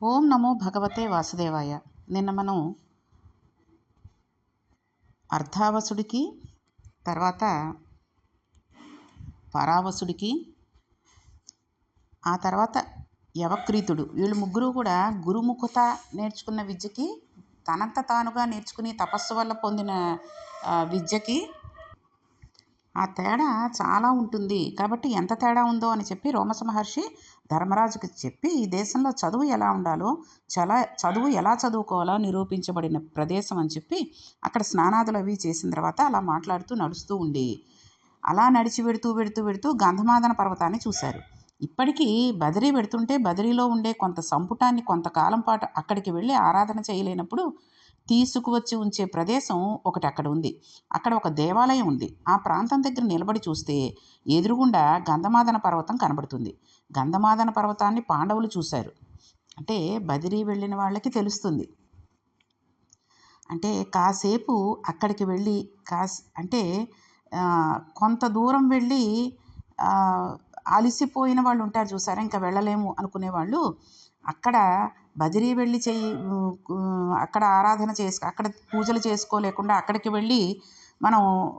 ఓం నమో భగవతే వాసుదేవాయ. నిన్న మనం అర్ధావసుడికి తర్వాత పరావసుడికి ఆ తర్వాత యవక్రీతుడు వీళ్ళు ముగ్గురు కూడా గురుముఖత నేర్చుకున్న విద్యకి తనంత తానుగా నేర్చుకుని తపస్సు వల్ల పొందిన విద్యకి ఆ తేడా చాలా ఉంటుంది. కాబట్టి ఎంత తేడా ఉందో అని చెప్పి రోమస మహర్షి ధర్మరాజుకి చెప్పి ఈ దేశంలో చదువు ఎలా ఉండాలో చాలా చదువు ఎలా చదువుకోవాలో నిరూపించబడిన ప్రదేశం అని చెప్పి అక్కడ స్నానాదులు అవి చేసిన తర్వాత అలా మాట్లాడుతూ నడుస్తూ ఉండి అలా నడిచి వెడుతూ వెడుతూ వెడుతూ గంధమాదన పర్వతాన్ని చూశారు. ఇప్పటికీ బదిరీ పెడుతుంటే బదిరీలో ఉండే కొంత సంపుటాన్ని కొంతకాలం పాటు అక్కడికి వెళ్ళి ఆరాధన చేయలేనప్పుడు తీసుకువచ్చి ఉంచే ప్రదేశం ఒకటి అక్కడ ఉంది అక్కడ ఒక దేవాలయం ఉంది. ఆ ప్రాంతం దగ్గర నిలబడి చూస్తే ఎదురుగుండా గంధమాదన పర్వతం కనబడుతుంది. గంధమాదన పర్వతాన్ని పాండవులు చూశారు. అంటే బదిరీ వెళ్ళిన వాళ్ళకి తెలుస్తుంది. అంటే కాసేపు అక్కడికి వెళ్ళి కాస్ అంటే కొంత దూరం వెళ్ళి అలిసిపోయిన అలసిపోయిన వాళ్ళు ఉంటారు చూసారా? ఇంకా వెళ్ళలేము అనుకునే వాళ్ళు అక్కడ బదిరీ వెళ్ళి చెయ్యి అక్కడ ఆరాధన చేసు అక్కడ పూజలు చేసుకోలేకుండా అక్కడికి వెళ్ళి మనం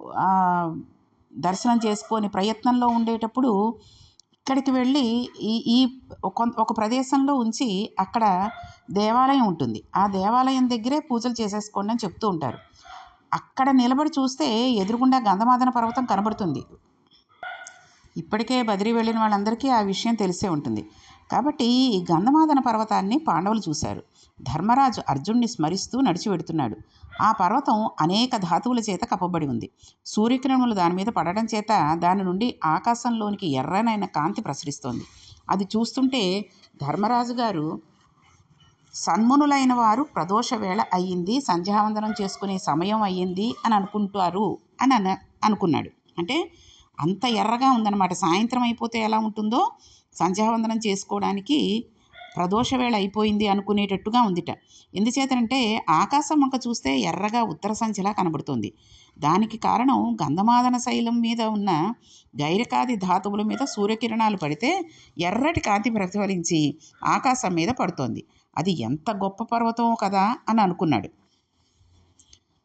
దర్శనం చేసుకొని ప్రయత్నంలో ఉండేటప్పుడు ఇక్కడికి వెళ్ళి ఈ ఈ ఒక- ఒక ప్రదేశంలో ఉంచి అక్కడ దేవాలయం ఉంటుంది. ఆ దేవాలయం దగ్గరే పూజలు చేసేసుకోండి అని చెప్తూ ఉంటారు. అక్కడ నిలబడి చూస్తే ఎదురుగుండా గంధమాదన పర్వతం కనబడుతుంది. ఇప్పటికే బదిరి వెళ్ళిన వాళ్ళందరికీ ఆ విషయం తెలిసే ఉంటుంది. కాబట్టి ఈ గంధమాదన పర్వతాన్ని పాండవులు చూశారు. ధర్మరాజు అర్జున్ని స్మరిస్తూ నడిచి వెడుతున్నాడు. ఆ పర్వతం అనేక ధాతువుల చేత కప్పబడి ఉంది. సూర్యకిరణములు దాని మీద పడడం చేత దాని నుండి ఆకాశంలోనికి ఎర్రనైన కాంతి ప్రసరిస్తోంది. అది చూస్తుంటే ధర్మరాజు గారు సన్మునులైన వారు ప్రదోష వేళ అయ్యింది సంధ్యావందనం చేసుకునే సమయం అయ్యింది అని అనుకుంటారు అని అన అనుకున్నాడు. అంటే అంత ఎర్రగా ఉందన్నమాట. సాయంత్రం అయిపోతే ఎలా ఉంటుందో సంధ్యావందనం చేసుకోవడానికి ప్రదోష వేళ అయిపోయింది అనుకునేటట్టుగా ఉందిట. ఎందుచేతనంటే ఆకాశం వంక చూస్తే ఎర్రగా ఉత్తర సంచిలా కనబడుతుంది. దానికి కారణం గంధమాదన శైలం మీద ఉన్న గైరకాది ధాతువుల మీద సూర్యకిరణాలు పడితే ఎర్రటి కాంతి ప్రతిఫలించి ఆకాశం మీద పడుతోంది. అది ఎంత గొప్ప పర్వతం కదా అని అనుకున్నాడు.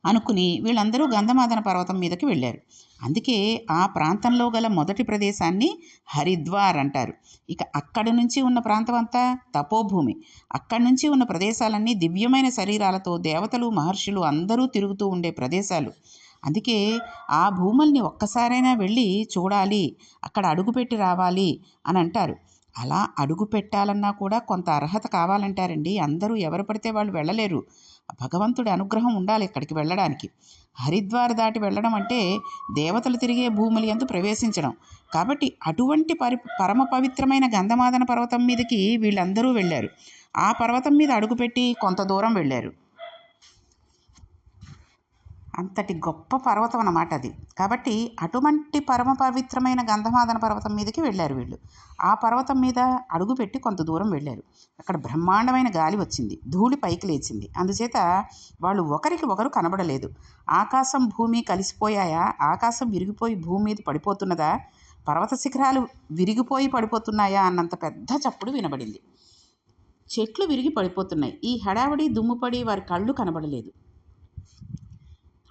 అనుకుని వీళ్ళందరూ గంధమాదన పర్వతం మీదకి వెళ్ళారు. అందుకే ఆ ప్రాంతంలో గల మొదటి ప్రదేశాన్ని హరిద్వార్ అంటారు. ఇక అక్కడి నుంచి ఉన్న ప్రాంతం అంతా తపోభూమి. అక్కడి నుంచి ఉన్న ప్రదేశాలన్నీ దివ్యమైన శరీరాలతో దేవతలు మహర్షులు అందరూ తిరుగుతూ ఉండే ప్రదేశాలు. అందుకే ఆ భూముల్ని ఒక్కసారైనా వెళ్ళి చూడాలి అక్కడ అడుగుపెట్టి రావాలి అని అంటారు. అలా అడుగు పెట్టాలన్నా కూడా కొంత అర్హత కావాలంటారండి. అందరూ ఎవరు పడితే వాళ్ళు వెళ్ళలేరు. భగవంతుడి అనుగ్రహం ఉండాలి ఇక్కడికి వెళ్ళడానికి. హరిద్వార్ దాటి వెళ్ళడం అంటే దేవతలు తిరిగే భూములు ఎందు ప్రవేశించడం. కాబట్టి అటువంటి పరి పరమ పవిత్రమైన గంధమాదన పర్వతం మీదకి వీళ్ళందరూ వెళ్ళారు. ఆ పర్వతం మీద అడుగుపెట్టి కొంత దూరం వెళ్ళారు. అంతటి గొప్ప పర్వతం అన్నమాట అది. కాబట్టి అటువంటి పరమ పవిత్రమైన గంధమాదన పర్వతం మీదకి వెళ్ళారు వీళ్ళు. ఆ పర్వతం మీద అడుగుపెట్టి కొంత దూరం వెళ్ళారు. అక్కడ బ్రహ్మాండమైన గాలి వచ్చింది. ధూళి పైకి లేచింది. అందుచేత వాళ్ళు ఒకరికి ఒకరు కనబడలేదు. ఆకాశం భూమి కలిసిపోయాయా? ఆకాశం విరిగిపోయి భూమి మీద పడిపోతున్నదా? పర్వత శిఖరాలు విరిగిపోయి పడిపోతున్నాయా? అన్నంత పెద్ద చప్పుడు వినబడింది. చెట్లు విరిగి పడిపోతున్నాయి. ఈ హడావిడి దుమ్ముపడి వారి కళ్ళు కనబడలేదు.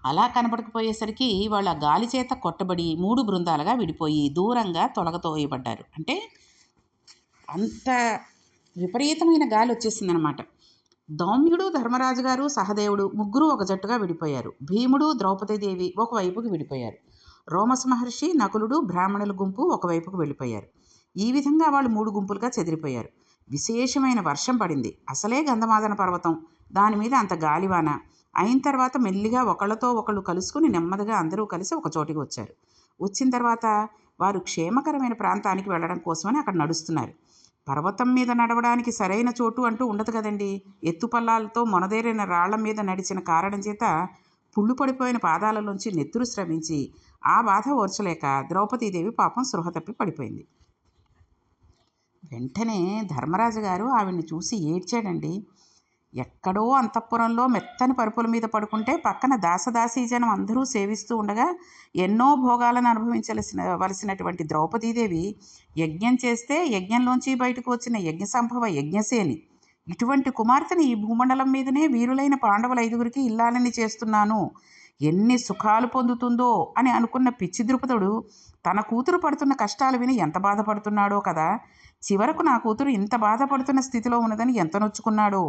అలా కనపడకపోయేసరికి వాళ్ళ గాలి చేత కొట్టబడి మూడు బృందాలుగా విడిపోయి దూరంగా తొలగతోయబడ్డారు. అంటే అంత విపరీతమైన గాలి వచ్చేసిందనమాట. దౌమ్యుడు ధర్మరాజు గారు సహదేవుడు ముగ్గురు ఒక జట్టుగా విడిపోయారు. భీముడు ద్రౌపదీదేవి ఒకవైపుకి విడిపోయారు. రోమస్ మహర్షి నకులుడు బ్రాహ్మణుల గుంపు ఒకవైపుకు వెళ్ళిపోయారు. ఈ విధంగా వాళ్ళు మూడు గుంపులుగా చెదిరిపోయారు. విశేషమైన వర్షం పడింది. అసలే గంధమాదన పర్వతం. దాని మీద అంత గాలివాన. అయిన తర్వాత మెల్లిగా ఒకళ్ళతో ఒకళ్ళు కలుసుకుని నెమ్మదిగా అందరూ కలిసి ఒక చోటికి వచ్చారు. వచ్చిన తర్వాత వారు క్షేమకరమైన ప్రాంతానికి వెళ్ళడం కోసమని అక్కడ నడుస్తున్నారు. పర్వతం మీద నడవడానికి సరైన చోటు అంటూ ఉండదు కదండి. ఎత్తుపల్లాలతో మొనదేరిన రాళ్ళ మీద నడిచిన కారణం చేత పుళ్ళు పడిపోయిన పాదాలలోంచి నెత్తురు శ్రమించి ఆ బాధ ఓర్చలేక ద్రౌపదీదేవి పాపం సృహ తప్పి పడిపోయింది. వెంటనే ధర్మరాజు గారు ఆవిడ్ని చూసి ఏడ్చాడండి. ఎక్కడో అంతఃపురంలో మెత్తని పరుపుల మీద పడుకుంటే పక్కన దాసదాసీ జనం అందరూ సేవిస్తూ ఉండగా ఎన్నో భోగాలను అనుభవించలసిన వలసినటువంటి ద్రౌపదీదేవి యజ్ఞం చేస్తే యజ్ఞంలోంచి బయటకు వచ్చిన యజ్ఞ సంభవ యజ్ఞసేని ఇటువంటి కుమార్తెని ఈ భూమండలం మీదనే వీరులైన పాండవుల ఐదుగురికి ఇల్లాలని చేస్తున్నాను. ఎన్ని సుఖాలు పొందుతుందో అని అనుకున్న పిచ్చి ద్రుపదుడు తన కూతురు పడుతున్న కష్టాలు విని ఎంత బాధపడుతున్నాడో కదా. చివరకు నా కూతురు ఇంత బాధపడుతున్న స్థితిలో ఉన్నదని ఎంత నొచ్చుకున్నాడో.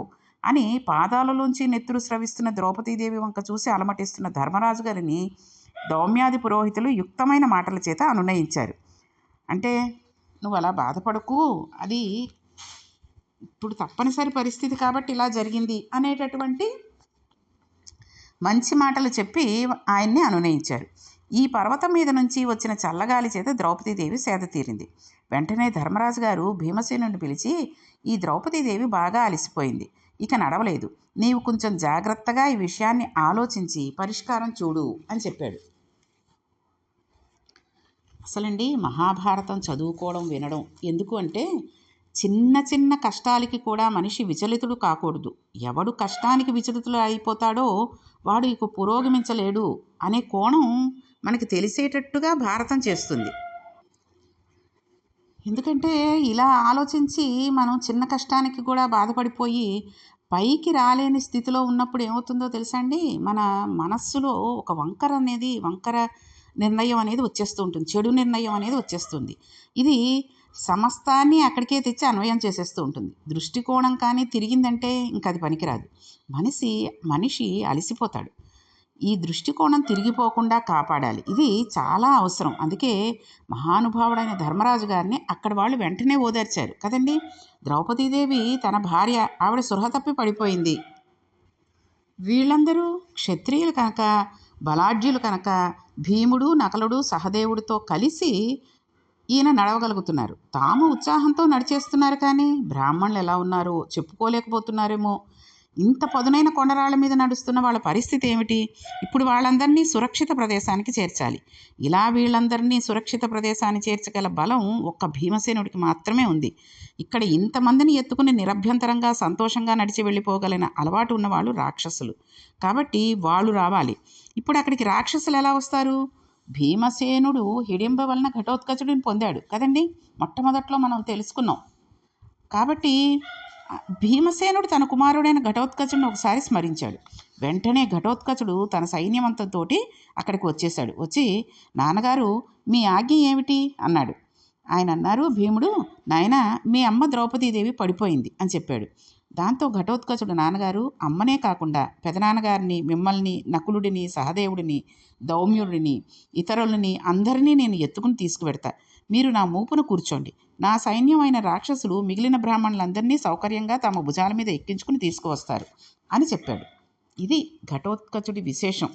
అని పాదాలలోంచి నెత్తురు స్రవిస్తున్న ద్రౌపదీదేవి వంక చూసి అలమటిస్తున్న ధర్మరాజు గారిని దౌమ్యాది పురోహితులు యుక్తమైన మాటల చేత అనునయించారు. అంటే నువ్వు అలా బాధపడకు. అది ఇప్పుడు తప్పనిసరి పరిస్థితి కాబట్టి ఇలా జరిగింది అనేటటువంటి మంచి మాటలు చెప్పి ఆయన్ని అనునయించారు. ఈ పర్వతం మీద నుంచి వచ్చిన చల్లగాలి చేత ద్రౌపదీదేవి సేద తీరింది. వెంటనే ధర్మరాజు గారు భీమసేనుని పిలిచి ఈ ద్రౌపదీదేవి బాగా అలసిపోయింది. ఇక నడవలేదు. నీవు కొంచెం జాగ్రత్తగా ఈ విషయాన్ని ఆలోచించి పరిష్కారం చూడు అని చెప్పాడు. అసలండి మహాభారతం చదువుకోవడం వినడం ఎందుకు అంటే చిన్న చిన్న కష్టాలకి కూడా మనిషి విచలితుడు కాకూడదు. ఎవడు కష్టానికి విచలితుడు అయిపోతాడో వాడు ఇక పురోగమించలేడు అనే కోణం మనకి తెలిసేటట్టుగా భారతం చేస్తుంది. ఎందుకంటే ఇలా ఆలోచించి మనం చిన్న కష్టానికి కూడా బాధపడిపోయి పైకి రాలేని స్థితిలో ఉన్నప్పుడు ఏమవుతుందో తెలుసా అండి? మన మనస్సులో ఒక వంకర అనేది వంకర నిర్ణయం అనేది వచ్చేస్తూ ఉంటుంది. చెడు నిర్ణయం అనేది వచ్చేస్తుంది. ఇది సమస్తాన్ని అక్కడికే తెచ్చి అన్వయం చేసేస్తూ ఉంటుంది. దృష్టికోణం కానీ తిరిగిందంటే ఇంక అది పనికిరాదు. మనిషి మనిషి అలసిపోతాడు. ఈ దృష్టికోణం తిరిగిపోకుండా కాపాడాలి. ఇది చాలా అవసరం. అందుకే మహానుభావుడైన ధర్మరాజు గారిని అక్కడ వాళ్ళు వెంటనే ఓదార్చారు. కదండి? ద్రౌపదీదేవి తన భార్య ఆవిడ సృహ తప్పి పడిపోయింది. వీళ్ళందరూ క్షత్రియులు కనుక బలాఢ్యులు కనుక భీముడు నకలుడు సహదేవుడితో కలిసి ఈయన నడవగలుగుతున్నారు. తాము ఉత్సాహంతో నడిచేస్తున్నారు కానీ బ్రాహ్మణులు ఎలా ఉన్నారో? చెప్పుకోలేకపోతున్నారేమో. ఇంత పదునైన కొండరాళ్ళ మీద నడుస్తున్న వాళ్ళ పరిస్థితి ఏమిటి? ఇప్పుడు వాళ్ళందరినీ సురక్షిత ప్రదేశానికి చేర్చాలి. ఇలా వీళ్ళందరినీ సురక్షిత ప్రదేశాన్ని చేర్చగల బలం ఒక్క భీమసేనుడికి మాత్రమే ఉంది. ఇక్కడ ఇంతమందిని ఎత్తుకుని నిరభ్యంతరంగా సంతోషంగా నడిచి వెళ్ళిపోగలిగిన అలవాటు ఉన్నవాళ్ళు రాక్షసులు. కాబట్టి వాళ్ళు రావాలి. ఇప్పుడు అక్కడికి రాక్షసులు ఎలా వస్తారు? భీమసేనుడు హిడింబ వలన ఘటోత్కచుడిని పొందాడు కదండి? మొట్టమొదట్లో మనం తెలుసుకున్నాం. కాబట్టి భీమసేనుడు తన కుమారుడైన ఘటోత్కచుడిని ఒకసారి స్మరించాడు. వెంటనే ఘటోత్కచుడు తన సైన్యవంతంతో అక్కడికి వచ్చేశాడు. వచ్చి నాన్నగారు మీ ఆజ్ఞ ఏమిటి? అన్నాడు. ఆయన అన్నారు భీముడు నాయన మీ అమ్మ ద్రౌపదీదేవి పడిపోయింది అని చెప్పాడు. దాంతో ఘటోత్కచుడు నాన్నగారు అమ్మనే కాకుండా పెదనాన్నగారిని మిమ్మల్ని నకులుడిని సహదేవుడిని దౌమ్యుడిని ఇతరులని అందరినీ నేను ఎత్తుకుని తీసుకువెడతా. మీరు నా మూపున కూర్చోండి. నా సైన్యం అయిన రాక్షసులు మిగిలిన బ్రాహ్మణులందరినీ సౌకర్యంగా తమ భుజాల మీద ఎక్కించుకుని తీసుకువస్తారు అని చెప్పాడు. ఇది ఘటోత్కచుడి విశేషం.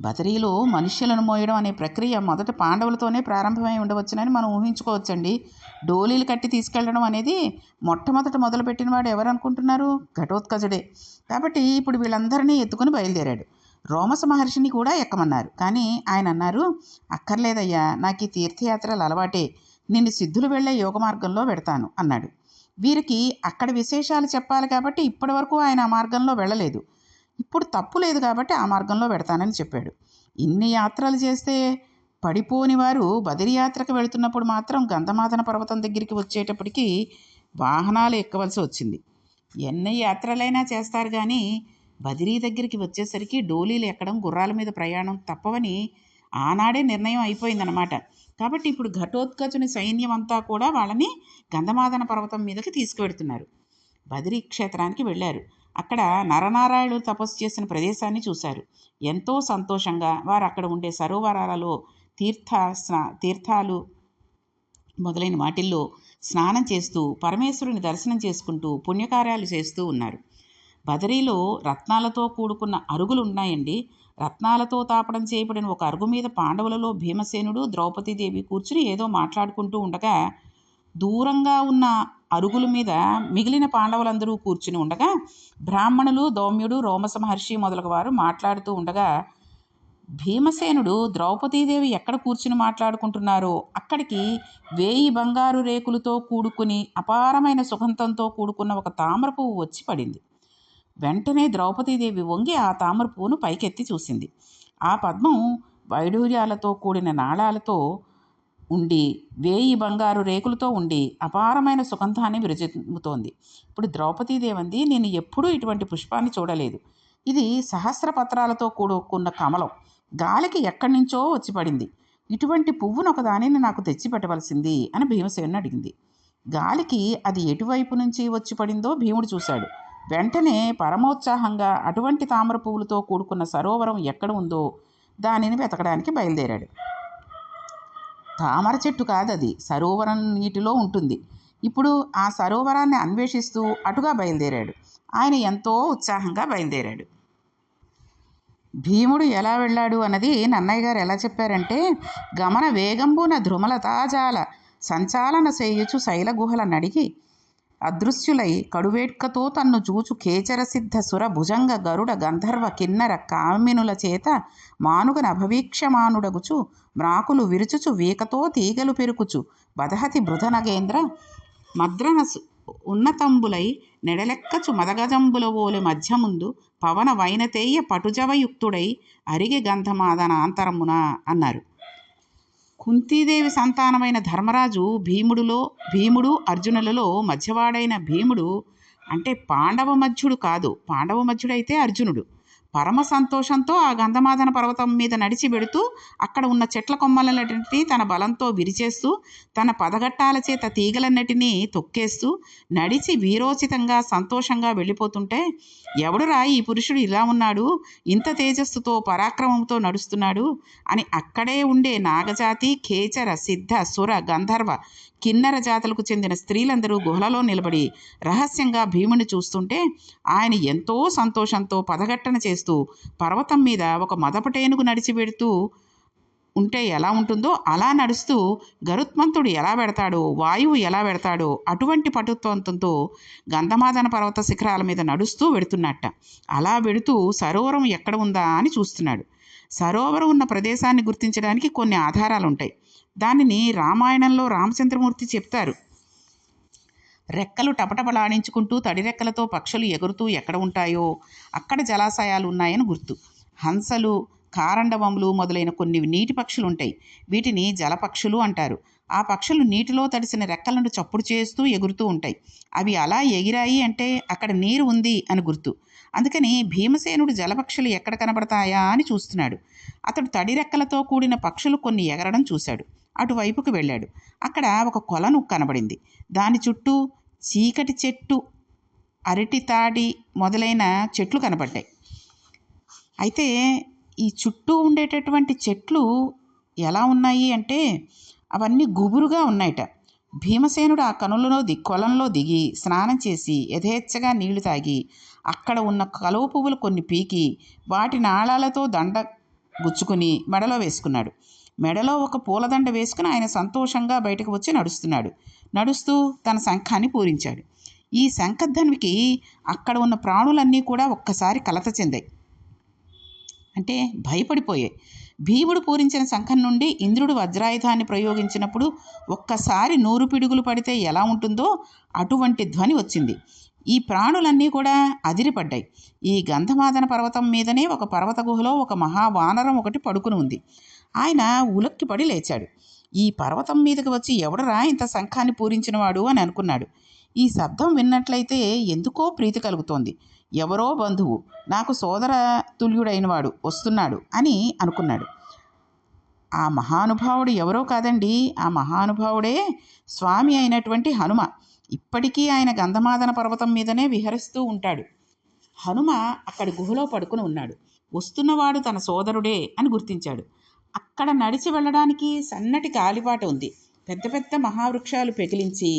బదరీలో మనుష్యులను మోయడం అనే ప్రక్రియ మొదట పాండవులతోనే ప్రారంభమై ఉండవచ్చునని మనం ఊహించుకోవచ్చండి. డోలీలు కట్టి తీసుకెళ్ళడం అనేది మొట్టమొదట మొదలుపెట్టిన వాడు ఎవరు ఘటోత్కజుడే కాబట్టి ఇప్పుడు వీళ్ళందరినీ ఎత్తుకుని బయలుదేరాడు. రోమస మహర్షిని కూడా ఎక్కమన్నారు. కానీ ఆయన అన్నారు అక్కర్లేదయ్యా నాకు ఈ తీర్థయాత్రలు అలవాటే. నిన్ను సిద్ధులు వెళ్ళే యోగ మార్గంలో పెడతాను అన్నాడు. వీరికి అక్కడ విశేషాలు చెప్పాలి కాబట్టి ఇప్పటి వరకు ఆయన ఆ మార్గంలో వెళ్ళలేదు. ఇప్పుడు తప్పు లేదు కాబట్టి ఆ మార్గంలో పెడతానని చెప్పాడు. ఇన్ని యాత్రలు చేస్తే పడిపోని వారు బదిరి యాత్రకు వెళుతున్నప్పుడు మాత్రం గంధమాదన పర్వతం దగ్గరికి వచ్చేటప్పటికి వాహనాలు ఎక్కవలసి వచ్చింది. ఎన్ని యాత్రలైనా చేస్తారు కానీ బదిరీ దగ్గరికి వచ్చేసరికి డోలీలు ఎక్కడం గుర్రాల మీద ప్రయాణం తప్పవని ఆనాడే నిర్ణయం అయిపోయిందనమాట కాబట్టి ఇప్పుడు ఘటోత్కచుని సైన్యం అంతా కూడా వాళ్ళని గంధమాదన పర్వతం మీదకి తీసుకువెడుతున్నారు. బదిరీ క్షేత్రానికి వెళ్ళారు. అక్కడ నరనారాయణుడు తపస్సు చేసిన ప్రదేశాన్ని చూశారు. ఎంతో సంతోషంగా వారు అక్కడ ఉండే సరోవరాలలో తీర్థ స్నా తీర్థాలు మొదలైన వాటిల్లో స్నానం చేస్తూ పరమేశ్వరుని దర్శనం చేసుకుంటూ పుణ్యకార్యాలు చేస్తూ ఉన్నారు. బదరీలో రత్నాలతో కూడుకున్న అరుగులు ఉన్నాయండి. రత్నాలతో తాపడం చేయబడిన ఒక అరుగు మీద పాండవులలో భీమసేనుడు ద్రౌపదీదేవి కూర్చుని ఏదో మాట్లాడుకుంటూ ఉండగా దూరంగా ఉన్న అరుగుల మీద మిగిలిన పాండవులందరూ కూర్చుని ఉండగా బ్రాహ్మణులు దౌమ్యుడు రోమస మహర్షి మొదలగు వారు మాట్లాడుతూ ఉండగా భీమసేనుడు ద్రౌపదీదేవి ఎక్కడ కూర్చుని మాట్లాడుకుంటున్నారో అక్కడికి వేయి బంగారు రేకులతో కూడుకుని అపారమైన సుగంధంతో కూడుకున్న ఒక తామర పువ్వు వచ్చి పడింది. వెంటనే ద్రౌపదీదేవి వంగి ఆ తామర పువ్వును పైకెత్తి చూసింది. ఆ పద్మం వైడూర్యాలతో కూడిన నాళాలతో ఉండి వేయి బంగారు రేకులతో ఉండి అపారమైన సుగంధాన్ని విరజిమ్ముతోంది ఇప్పుడు ద్రౌపదీదేవంది నేను ఎప్పుడూ ఇటువంటి పుష్పాన్ని చూడలేదు. ఇది సహస్ర పత్రాలతో కూడుకున్న కమలం. గాలికి ఎక్కడి నుంచో వచ్చి పడింది. ఇటువంటి పువ్వును ఒకదానిని నాకు తెచ్చిపెట్టవలసింది అని భీమసేనుని అడిగింది. గాలికి అది ఎటువైపు నుంచి వచ్చి పడిందో భీముడు చూశాడు. వెంటనే పరమోత్సాహంగా అటువంటి తామర పువ్వులతో కూడుకున్న సరోవరం ఎక్కడ ఉందో దానిని వెతకడానికి బయలుదేరాడు. తామర చెట్టు కాదది సరోవరం నీటిలో ఉంటుంది. ఇప్పుడు ఆ సరోవరాన్ని అన్వేషిస్తూ అటుగా బయలుదేరాడు. ఆయన ఎంతో ఉత్సాహంగా బయలుదేరాడు. భీముడు ఎలా వెళ్ళాడు అన్నది నన్నయ్య గారు ఎలా చెప్పారంటే గమన వేగంబున ధ్రుమల తాజాల సంచాలన చేయుచు శైల గుహల నడిగి అదృశ్యులై కడువేట్కతో తన్ను చూచు కేచర సిద్ధ సుర భుజంగ గరుడ గంధర్వ కిన్నర కామినుల చేత మానుగన అభవీక్షమానుడగుచు మ్రాకులు విరుచుచు వీకతో తీగలు పెరుకుచు. బదహతి బృధనగేంద్ర మద్రన ఉన్నతంబులై నెడలెక్కచు మదగజంబుల ఓలె మధ్యముందు పవన వైనతేయ పటుజవయుక్తుడై అరిగి గంధమాదనాంతరమున అన్నారు. కుంతీదేవి సంతానమైన ధర్మరాజు భీముడులో భీముడు అర్జునులలో మధ్యవాడైన భీముడు అంటే పాండవ మధ్యుడు కాదు. పాండవ మధ్యుడైతే అర్జునుడు. పరమ సంతోషంతో ఆ గంధమాదన పర్వతం మీద నడిచి పెడుతూ అక్కడ ఉన్న చెట్ల కొమ్మలన్నిటినీ తన బలంతో విరిచేస్తూ తన పదగట్టాల చేత తీగలన్నిటినీ తొక్కేస్తూ నడిచి వీరోచితంగా సంతోషంగా వెళ్ళిపోతుంటే ఎవడురా ఈ పురుషుడు ఇలా ఉన్నాడు? ఇంత తేజస్సుతో పరాక్రమంతో నడుస్తున్నాడు? అని అక్కడే ఉండే నాగజాతి ఖేచర సిద్ధ సుర గంధర్వ కిన్నర జాతులకు చెందిన స్త్రీలందరూ గుహలలో నిలబడి రహస్యంగా భీముని చూస్తుంటే ఆయన ఎంతో సంతోషంతో పదగట్టన చేస్తూ పర్వతం మీద ఒక మదపటేనుగు నడిచి పెడుతూ ఉంటే ఎలా ఉంటుందో అలా నడుస్తూ గరుత్మంతుడు ఎలా పెడతాడో వాయువు ఎలా పెడతాడో అటువంటి పటుత్వంతో గంధమాదన పర్వత శిఖరాల మీద నడుస్తూ వెడుతున్నట్ట. అలా వెడుతూ సరోవరం ఎక్కడ ఉందా అని చూస్తున్నాడు. సరోవరం ఉన్న ప్రదేశాన్ని గుర్తించడానికి కొన్ని ఆధారాలు ఉంటాయి దానిని రామాయణంలో రామచంద్రమూర్తి చెప్తారు. రెక్కలు టపటపలాడించుకుంటూ తడి రెక్కలతో పక్షులు ఎగురుతూ ఎక్కడ ఉంటాయో అక్కడ జలాశయాలు ఉన్నాయని గుర్తు. హంసలు కారండవములు మొదలైన కొన్ని నీటి పక్షులు ఉంటాయి వీటిని జలపక్షులు అంటారు. ఆ పక్షులు నీటిలో తడిసిన రెక్కలను చప్పుడు చేస్తూ ఎగురుతూ ఉంటాయి. అవి అలా ఎగిరాయి అంటే అక్కడ నీరు ఉంది అని గుర్తు. అందుకని భీమసేనుడు జలపక్షులు ఎక్కడ కనబడతాయా అని చూస్తున్నాడు. అతడు తడి రెక్కలతో కూడిన పక్షులు కొన్ని ఎగరడం చూశాడు. అటువైపుకు వెళ్ళాడు. అక్కడ ఒక కొలను కనబడింది. దాని చుట్టూ చీకటి చెట్టు అరటి తాడి మొదలైన చెట్లు కనబడ్డాయి. అయితే ఈ చుట్టూ ఉండేటటువంటి చెట్లు ఎలా ఉన్నాయి అంటే అవన్నీ గుబురుగా ఉన్నాయట. భీమసేనుడు ఆ కనులలో ది కొలంలో దిగి స్నానం చేసి యథేచ్ఛగా నీళ్ళు తాగి అక్కడ ఉన్న కలువ పువ్వులు కొన్ని పీకి వాటి నాళాలతో దండ గుచ్చుకుని మెడలో వేసుకున్నాడు. మెడలో ఒక పూలదండ వేసుకుని ఆయన సంతోషంగా బయటకు వచ్చి నడుస్తున్నాడు. నడుస్తూ తన శంఖాన్ని పూరించాడు. ఈ శంఖధ్వనికి అక్కడ ఉన్న ప్రాణులన్నీ కూడా ఒక్కసారి కలత చెందాయి. అంటే భయపడిపోయాయి. భీముడు పూరించిన శంఖం నుండి ఇంద్రుడు వజ్రాయుధాన్ని ప్రయోగించినప్పుడు ఒక్కసారి నూరు పిడుగులు పడితే ఎలా ఉంటుందో అటువంటి ధ్వని వచ్చింది. ఈ ప్రాణులన్నీ కూడా అదిరిపడ్డాయి. ఈ గంధమాదన పర్వతం మీదనే ఒక పర్వత గుహలో ఒక మహావానరం ఒకటి పడుకుని ఉంది. ఆయన ఉలక్కిపడి లేచాడు. ఈ పర్వతం మీదకి వచ్చి ఎవడరా ఇంత శంఖాన్ని పూరించినవాడు అని అనుకున్నాడు. ఈ శబ్దం విన్నట్లయితే ఎందుకో ప్రీతి కలుగుతోంది. ఎవరో బంధువు నాకు సోదర తుల్యుడైనవాడు వస్తున్నాడు అని అనుకున్నాడు. ఆ మహానుభావుడు ఎవరో కాదండి ఆ మహానుభావుడే స్వామి అయినటువంటి హనుమ. ఇప్పటికీ ఆయన గంధమాదన పర్వతం మీదనే విహరిస్తూ ఉంటాడు. హనుమ అక్కడ గుహలో పడుకుని ఉన్నాడు. వస్తున్నవాడు తన సోదరుడే అని గుర్తించాడు. అక్కడ నడిచి వెళ్ళడానికి సన్నటి కాలిబాట ఉంది. పెద్ద పెద్ద మహావృక్షాలు పెకిలించి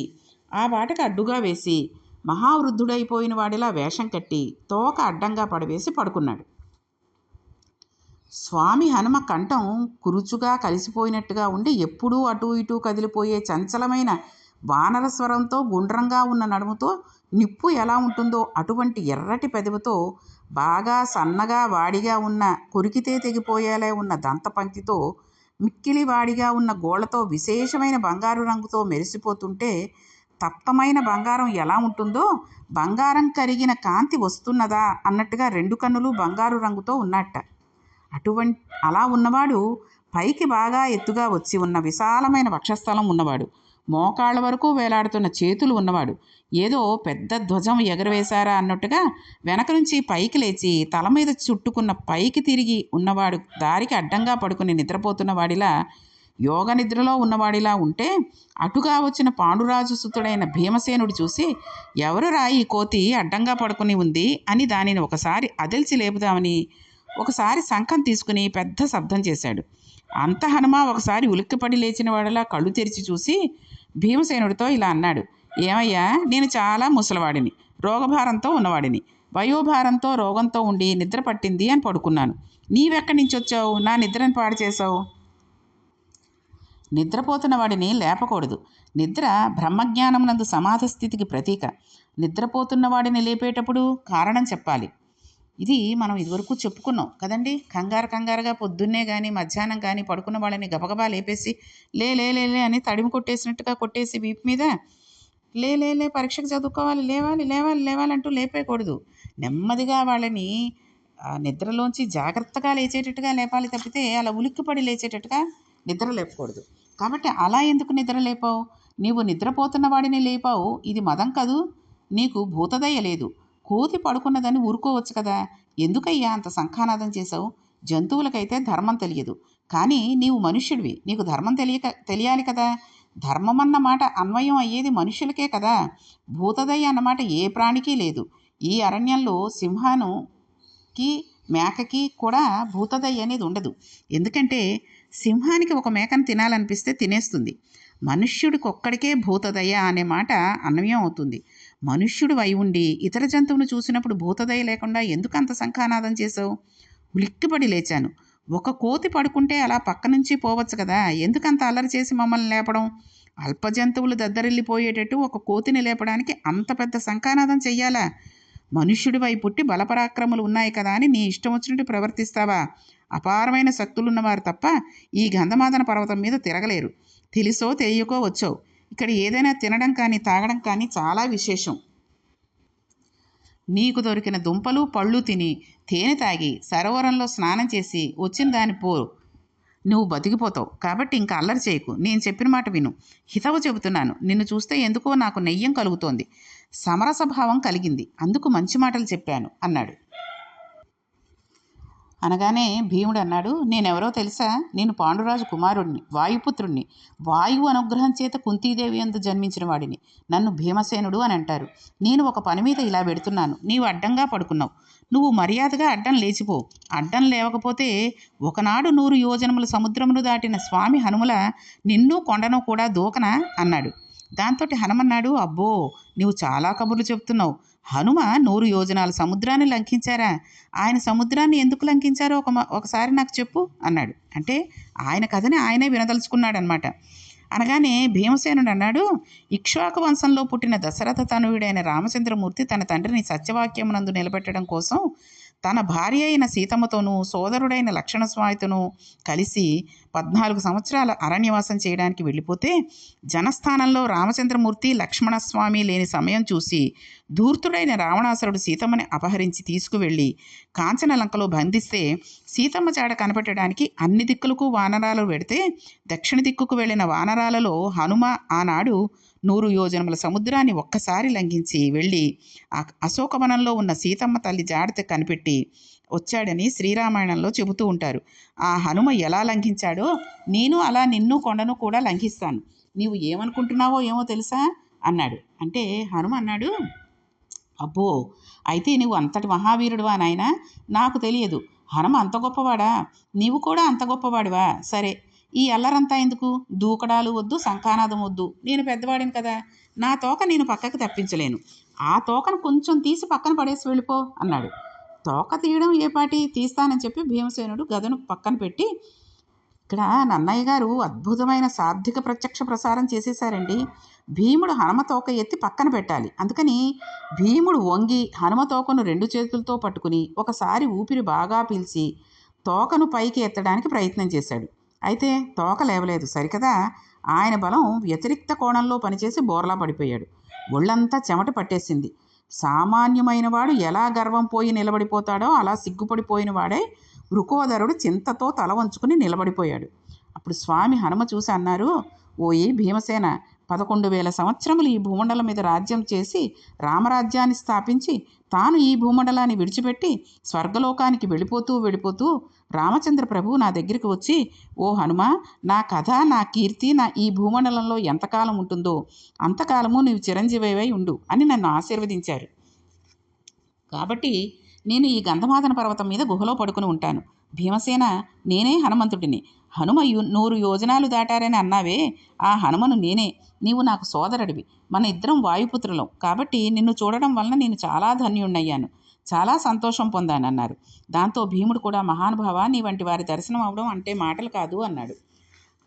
ఆ బాటకు అడ్డుగా వేసి మహావృద్ధుడైపోయిన వాడిలా వేషం కట్టి తోక అడ్డంగా పడవేసి పడుకున్నాడు. స్వామి హనుమ కంఠం కురుచుగా కలిసిపోయినట్టుగా ఉండి ఎప్పుడూ అటూ ఇటూ కదిలిపోయే చంచలమైన వానర స్వరంతో గుండ్రంగా ఉన్న నడుముతో నిప్పు ఎలా ఉంటుందో? అటువంటి ఎర్రటి పెదవితో బాగా సన్నగా వాడిగా ఉన్న కొరికితే తెగిపోయేలా ఉన్న దంతపంక్తితో మిక్కిలి వాడిగా ఉన్న గోళ్ళతో విశేషమైన బంగారు రంగుతో మెరిసిపోతుంటే తప్తమైన బంగారం ఎలా ఉంటుందో బంగారం కరిగిన కాంతి వస్తున్నదా అన్నట్టుగా రెండు కన్నులు బంగారు రంగుతో ఉన్నట్ట. అటువంటి అలా ఉన్నవాడు పైకి బాగా ఎత్తుగా వచ్చి ఉన్న విశాలమైన వక్షస్థలం ఉన్నవాడు. మోకాళ్ళ వరకు వేలాడుతున్న చేతులు ఉన్నవాడు. ఏదో పెద్ద ధ్వజం ఎగరవేశారా అన్నట్టుగా వెనక నుంచి పైకి లేచి తల మీద చుట్టుకున్న పైకి తిరిగి ఉన్నవాడు దారికి అడ్డంగా పడుకుని నిద్రపోతున్న వాడిలా యోగ నిద్రలో ఉన్నవాడిలా ఉంటే అటుగా వచ్చిన పాండురాజు సుతుడైన భీమసేనుడు చూసి ఎవరు రాయి ఈ కోతి అడ్డంగా పడుకుని ఉంది అని దానిని ఒకసారి అదిల్చి లేపుదామని ఒకసారి శంఖం తీసుకుని పెద్ద శబ్దం చేశాడు. అంత హనుమ ఒకసారి ఉలిక్కిపడి లేచిన వాడిలా కళ్ళు తెరిచి చూసి భీమసేనుడితో ఇలా అన్నాడు. ఏమయ్యా? నేను చాలా ముసలివాడిని. రోగభారంతో ఉన్నవాడిని. వయోభారంతో రోగంతో ఉండి నిద్ర పట్టింది అని పడుకున్నాను. నీవెక్కడి నుంచి వచ్చావు? నా నిద్రను పాడు చేసావు నిద్రపోతున్న వాడిని లేపకూడదు. నిద్ర బ్రహ్మజ్ఞానమునందు సమాధ స్థితికి ప్రతీక. నిద్రపోతున్న వాడిని లేపేటప్పుడు కారణం చెప్పాలి. ఇది మనం ఇదివరకు చెప్పుకున్నాం కదండి? కంగారు కంగారుగా పొద్దున్నే కానీ మధ్యాహ్నం కానీ పడుకున్న వాళ్ళని గబగబా లేపేసి లే లే లే లే అని తడిమి కొట్టేసినట్టుగా కొట్టేసి వీపు మీద లే లే లే పరీక్షకు చదువుకోవాలి లేవాలి లేవాలి లేవాలంటూ లేపేయకూడదు. నెమ్మదిగా వాళ్ళని నిద్రలోంచి జాగ్రత్తగా లేచేటట్టుగా లేపాలి తప్పితే అలా ఉలిక్కిపడి లేచేటట్టుగా నిద్ర లేపకూడదు. కాబట్టి అలా ఎందుకు నిద్ర లేపావు? నీవు నిద్రపోతున్న వాడిని లేపావు. ఇది మదం కదూ? నీకు భూతదయ లేదు. కోతి పడుకున్నదని ఊరుకోవచ్చు కదా? ఎందుకయ్యా అంత సంఖానాదం చేశావు? జంతువులకైతే ధర్మం తెలియదు. కానీ నీవు మనుష్యుడివి. నీకు ధర్మం తెలియక తెలియాలి కదా? ధర్మం అన్న మాట అన్వయం అయ్యేది మనుషులకే కదా? భూతదయ అన్నమాట ఏ ప్రాణికి లేదు. ఈ అరణ్యంలో సింహానుకి మేకకి కూడా భూతదయ అనేది ఉండదు. ఎందుకంటే సింహానికి ఒక మేకను తినాలనిపిస్తే తినేస్తుంది. మనుష్యుడికి ఒక్కడికే భూతదయ అనే మాట అన్వయం అవుతుంది. మనుష్యుడు అయి ఉండి ఇతర జంతువును చూసినప్పుడు భూతదయ లేకుండా ఎందుకు అంత శంఖానాదం చేసావు ఉలిక్కిపడి లేచాను. ఒక కోతి పడుకుంటే అలా పక్క నుంచి పోవచ్చు కదా ఎందుకంత అల్లరి చేసి మమ్మల్ని లేపడం? అల్ప జంతువులు దద్దరిల్లిపోయేటట్టు ఒక కోతిని లేపడానికి అంత పెద్ద శంఖానాదం చెయ్యాలా? మనుష్యుడివై పుట్టి బలపరాక్రములు ఉన్నాయి కదా అని నీ ఇష్టం వచ్చినట్టు ప్రవర్తిస్తావా? అపారమైన శక్తులున్నవారు తప్ప ఈ గంధమాదన పర్వతం మీద తిరగలేరు. తెలుసో తెలియకో వచ్చావు. ఇక్కడ ఏదైనా తినడం కానీ తాగడం కానీ చాలా విశేషం. నీకు దొరికిన దుంపలు పళ్ళు తిని తేనె తాగి సరోవరంలో స్నానం చేసి వచ్చిన దాని పో నువ్వు బతికిపోతావు. కాబట్టి ఇంకా అల్లరి చేయకు. నేను చెప్పిన మాట విను. హితవు చెబుతున్నాను. నిన్ను చూస్తే ఎందుకో నాకు నెయ్యం కలుగుతోంది. సమరసభావం కలిగింది. అందుకు మంచి మాటలు చెప్పాను అన్నాడు. అనగానే భీముడు అన్నాడు నేనెవరో తెలుసా? నేను పాండురాజు కుమారుడిని వాయుపుత్రుణ్ణి. వాయువు అనుగ్రహం చేత కుంతీదేవి అందు జన్మించిన వాడిని. నన్ను భీమసేనుడు అని అంటారు. నేను ఒక పని మీద ఇలా పెడుతున్నాను. నీవు అడ్డంగా పడుకున్నావు. నువ్వు మర్యాదగా అడ్డం లేచిపో. అడ్డం లేవకపోతే ఒకనాడు నూరు యోజనముల సముద్రమును దాటిన స్వామి హనుమల నిన్ను కొండను కూడా దూకనా? అన్నాడు. దాంతో హనుమన్నాడు అబ్బో నువ్వు చాలా కబుర్లు చెప్తున్నావు. హనుమ నూరు యోజనాలు సముద్రాన్ని లంఘించారా ఆయన సముద్రాన్ని ఎందుకు లంఘించారో ఒక ఒకసారి నాకు చెప్పు అన్నాడు. అంటే ఆయన కథని ఆయనే వినదలుచుకున్నాడు అనమాట అనగానే భీమసేనుడు అన్నాడు ఇక్ష్వాకు వంశంలో పుట్టిన దశరథ తనువుడైన రామచంద్రమూర్తి తన తండ్రిని సత్యవాక్యమునందు నిలబెట్టడం కోసం తన భార్య అయిన సీతమ్మతోనూ సోదరుడైన లక్షణస్వామితోనూ కలిసి పద్నాలుగు సంవత్సరాల అరణ్యవాసం చేయడానికి వెళ్ళిపోతే జనస్థానంలో రామచంద్రమూర్తి లక్ష్మణస్వామి లేని సమయం చూసి ధూర్తుడైన రావణాసురుడు సీతమ్మని అపహరించి తీసుకువెళ్ళి కాంచనలంకలో బంధిస్తే సీతమ్మ చాడ కనిపెట్టడానికి అన్ని దిక్కులకు వానరాలు పెడితే దక్షిణ దిక్కుకు వెళ్ళిన వానరాలలో హనుమ ఆనాడు నూరు యోజనముల సముద్రాన్ని ఒక్కసారి లంఘించి వెళ్ళి ఆ అశోకవనంలో ఉన్న సీతమ్మ తల్లి జాడత కనిపెట్టి వచ్చాడని శ్రీరామాయణంలో చెబుతూ ఉంటారు. ఆ హనుమ ఎలా లంఘించాడో నేను అలా నిన్ను కొండను కూడా లంఘిస్తాను. నీవు ఏమనుకుంటున్నావో ఏమో తెలుసా? అన్నాడు. అంటే హనుమ అన్నాడు అబ్బో అయితే నువ్వు అంతటి మహావీరుడువా నాయన. నాకు తెలియదు. హనుమ అంత గొప్పవాడా? నీవు కూడా అంత గొప్పవాడివా? సరే. ఈ అల్లరంతా ఎందుకు? దూకడాలు వద్దు సంఖానాదం వద్దు. నేను పెద్దవాడిని కదా. నా తోక నేను పక్కకి తప్పించలేను. ఆ తోకను కొంచెం తీసి పక్కన పడేసి వెళ్ళిపో అన్నాడు. తోక తీయడం ఏ పాటి తీస్తానని చెప్పి భీమసేనుడు గదను పక్కన పెట్టి ఇక్కడ నన్నయ్య గారు అద్భుతమైన సార్థిక ప్రత్యక్ష ప్రసారం చేసేసారండి భీముడు హనుమ తోక ఎత్తి పక్కన పెట్టాలి. అందుకని భీముడు వంగి హనుమ తోకను రెండు చేతులతో పట్టుకుని ఒకసారి ఊపిరి బాగా పీల్చి తోకను పైకి ఎత్తడానికి ప్రయత్నం చేశాడు. అయితే తోక లేవలేదు. సరికదా? ఆయన బలం వ్యతిరిక్త కోణంలో పనిచేసి బోర్లా పడిపోయాడు. ఒళ్ళంతా చెమట పట్టేసింది. సామాన్యమైన వాడు ఎలా గర్వం పోయి నిలబడిపోతాడో అలా సిగ్గుపడిపోయిన వాడే వృకోదరుడు చింతతో తల వంచుకుని నిలబడిపోయాడు. అప్పుడు స్వామి హనుమ చూసి అన్నారు ఓయి భీమసేన పదకొండు వేల సంవత్సరములు ఈ భూమండలం మీద రాజ్యం చేసి రామరాజ్యాన్ని స్థాపించి తాను ఈ భూమండలాన్ని విడిచిపెట్టి స్వర్గలోకానికి వెళ్ళిపోతూ వెళ్ళిపోతూ రామచంద్ర ప్రభు నా దగ్గరికి వచ్చి ఓ హనుమ నా కథ నా కీర్తి నా ఈ భూమండలంలో ఎంతకాలం ఉంటుందో అంతకాలము నీవు చిరంజీవివై ఉండు అని నన్ను ఆశీర్వదించారు. కాబట్టి నేను ఈ గంధమాదన పర్వతం మీద గుహలో పడుకుని ఉంటాను. భీమసేన నేనే హనుమంతుడిని. హనుమ నూరు యోజనాలు దాటారని అన్నావే? ఆ హనుమను నేనే. నీవు నాకు సోదరుడివి. మన ఇద్దరం వాయుపుత్రులం. కాబట్టి నిన్ను చూడడం వలన నేను చాలా ధన్యుణ్ణయ్యాను. చాలా సంతోషం పొందానన్నారు. దాంతో భీముడు కూడా మహానుభావ నీ వంటి వారి దర్శనం అవడం అంటే మాటలు కాదు అన్నాడు.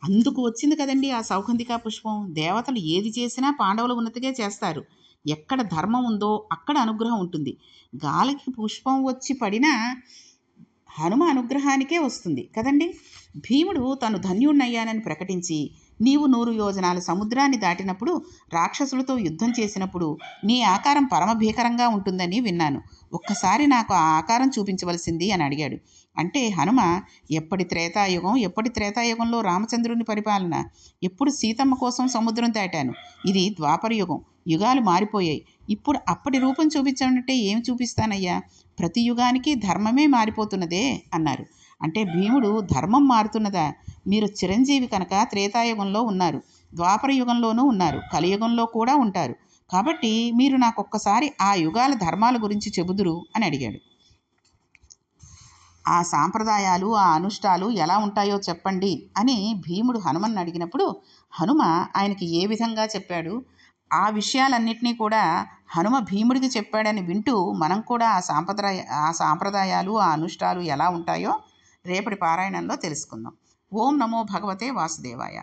అందుకు వచ్చింది కదండి ఆ సౌగంధికా పుష్పం. దేవతలు ఏది చేసినా పాండవుల ఉన్నతిగా చేస్తారు. ఎక్కడ ధర్మం ఉందో అక్కడ అనుగ్రహం ఉంటుంది. గాలికి పుష్పం వచ్చి పడినా హనుమ అనుగ్రహానికే వస్తుంది. కదండి? భీముడు తను ధన్యుణ్ణయ్యానని ప్రకటించి నీవు నూరు యోజనాల సముద్రాన్ని దాటినప్పుడు రాక్షసులతో యుద్ధం చేసినప్పుడు నీ ఆకారం పరమభీకరంగా ఉంటుందని విన్నాను. ఒక్కసారి నాకు ఆ ఆకారం చూపించవలసింది అని అడిగాడు. అంటే హనుమ ఎప్పటి త్రేతాయుగం ఎప్పటి త్రేతాయుగంలో రామచంద్రుని పరిపాలన? ఎప్పుడు సీతమ్మ కోసం సముద్రం దాటాను? ఇది ద్వాపర యుగం యుగాలు మారిపోయాయి. ఇప్పుడు అప్పటి రూపం చూపించమంటే ఏం చూపిస్తానయ్యా? ప్రతి యుగానికి ధర్మమే మారిపోతున్నదే అన్నారు. అంటే భీముడు ధర్మం మారుతున్నదా? మీరు చిరంజీవి కనుక త్రేతాయుగంలో ఉన్నారు ద్వాపర యుగంలోనూ ఉన్నారు కలియుగంలో కూడా ఉంటారు. కాబట్టి మీరు నాకు ఒక్కసారి ఆ యుగాల ధర్మాల గురించి చెబుదురు అని అడిగాడు. ఆ సాంప్రదాయాలు ఆ అనుష్ఠాలు ఎలా ఉంటాయో చెప్పండి అని భీముడు హనుమన్ అడిగినప్పుడు హనుమ ఆయనకి ఏ విధంగా చెప్పాడు? ఆ విషయాలన్నింటినీ కూడా హనుమ భీముడికి చెప్పాడని వింటూ మనం కూడా ఆ సాంప్రదాయ ఆ సాంప్రదాయాలు ఆ అనుష్ఠాలు ఎలా ఉంటాయో రేపటి పారాయణంలో తెలుసుకుందాం. ఓం నమో భగవతే వాసుదేవాయ.